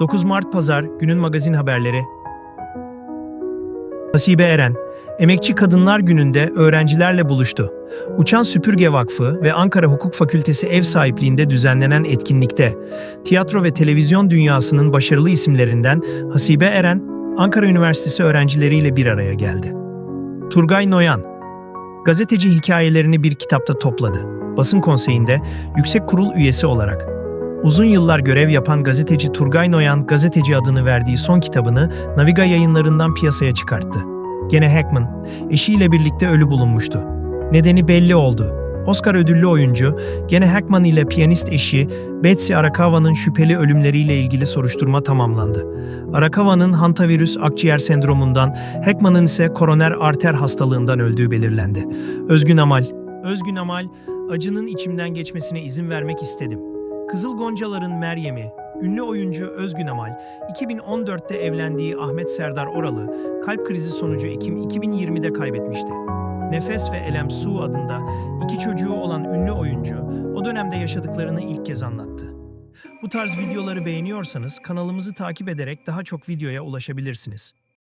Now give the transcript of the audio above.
9 Mart Pazar, günün magazin haberleri. Hasibe Eren, Emekçi Kadınlar Günü'nde öğrencilerle buluştu. Uçan Süpürge Vakfı ve Ankara Hukuk Fakültesi ev sahipliğinde düzenlenen etkinlikte, tiyatro ve televizyon dünyasının başarılı isimlerinden Hasibe Eren, Ankara Üniversitesi öğrencileriyle bir araya geldi. Turgay Noyan, gazeteci hikayelerini bir kitapta topladı. Basın konseyinde yüksek kurul üyesi olarak Uzun yıllar görev yapan gazeteci Turgay Noyan, gazeteci adını verdiği son kitabını Naviga yayınlarından piyasaya çıkarttı. Gene Hackman, eşiyle birlikte ölü bulunmuştu. Nedeni belli oldu. Oscar ödüllü oyuncu, gene Hackman ile piyanist eşi Betsy Arakava'nın şüpheli ölümleriyle ilgili soruşturma tamamlandı. Arakava'nın hantavirüs akciğer sendromundan, Hackman'ın ise koroner arter hastalığından öldüğü belirlendi. Özgün Amal, Özgün Amal, acının içimden geçmesine izin vermek istedim. Kızıl Goncalar'ın Meryem'i, ünlü oyuncu Özgün Amal, 2014'te evlendiği Ahmet Serdar Oralı, kalp krizi sonucu Ekim 2020'de kaybetmişti. Nefes ve Elem Su adında iki çocuğu olan ünlü oyuncu, o dönemde yaşadıklarını ilk kez anlattı. Bu tarz videoları beğeniyorsanız kanalımızı takip ederek daha çok videoya ulaşabilirsiniz.